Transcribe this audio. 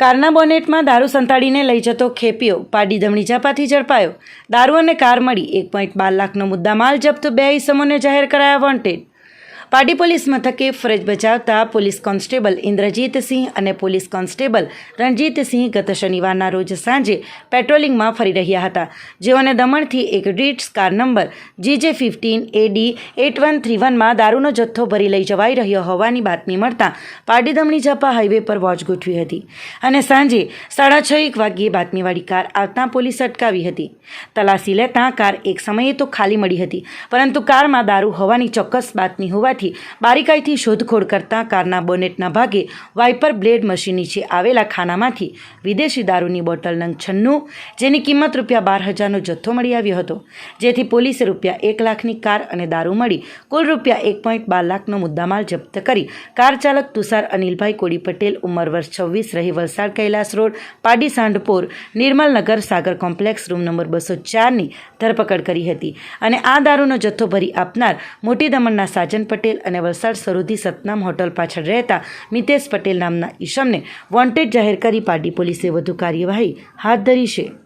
કારના બોનેટમાં દારૂ સંતાડીને લઈ જતો ખેપીઓ પાડી ધમણી ઝાપાથી ઝડપાયો. દારૂ અને કાર મળી એક પોઈન્ટ બાર લાખનો મુદ્દામાલ જપ્ત બે ઈસમોને જાહેર કરાયા વોન્ટેડ. પાડી પોલીસ મથકે ફરજ બજાવતા પોલીસ કોન્સ્ટેબલ ઇન્દ્રજીતસિંહ અને પોલીસ કોન્સ્ટેબલ રણજીતસિંહ ગત શનિવારના રોજ સાંજે પેટ્રોલિંગમાં ફરી રહ્યા હતા. જેઓને દમણથી એક Ritz car number GJ fifteen AD eight one three વનમાં દારૂનો જથ્થો ભરી લઈ જવાઈ રહ્યો હોવાની બાતમી મળતા પાડી દમણી ઝાપા હાઈવે પર વોચ ગોઠવી હતી અને સાંજે સાડા છ એક વાગ્યે બાતમીવાળી કાર આવતા પોલીસ અટકાવી હતી. તલાસી લેતા કાર એક સમયે તો ખાલી મળી હતી, પરંતુ કારમાં દારૂ હોવાની ચોક્કસ બાતમી હોવાથી બારીકાઈથી શોધખોળ કરતા કારના બોનેટના ભાગે વાઇપર બ્લેડ મશીન નીચે આવેલા ખાનામાંથી વિદેશી દારૂની બોટલ નંગ છન્નું, જેની કિંમત રૂપિયા બાર હજારનો જથ્થો મળી આવ્યો હતો. જેથી પોલીસે રૂપિયા એક લાખની કાર અને દારૂ મળી કુલ રૂપિયા એક પોઈન્ટ બાર લાખનો મુદ્દામાલ જપ્ત કરી કાર ચાલક તુષાર અનિલભાઈ કોડી પટેલ ઉંમર વર્ષ છવ્વીસ, રહી Valsad Kailash road, Pardi Sandhpor Nirmalnagar Sagar complex room number બસો ચારની ધરપકડ કરી હતી. અને આ દારૂનો જથ્થો ભરી આપનાર મોટી દમણના સાજન પટેલ અને વલસાડ સરોધી સતનામ હોટલ પાછળ રહેતા મિતેશ પટેલ નામના ઈશમને વોન્ટેડ જાહેર કરી પાર્ટી પોલીસે વધુ કાર્યવાહી હાથ ધરી છે.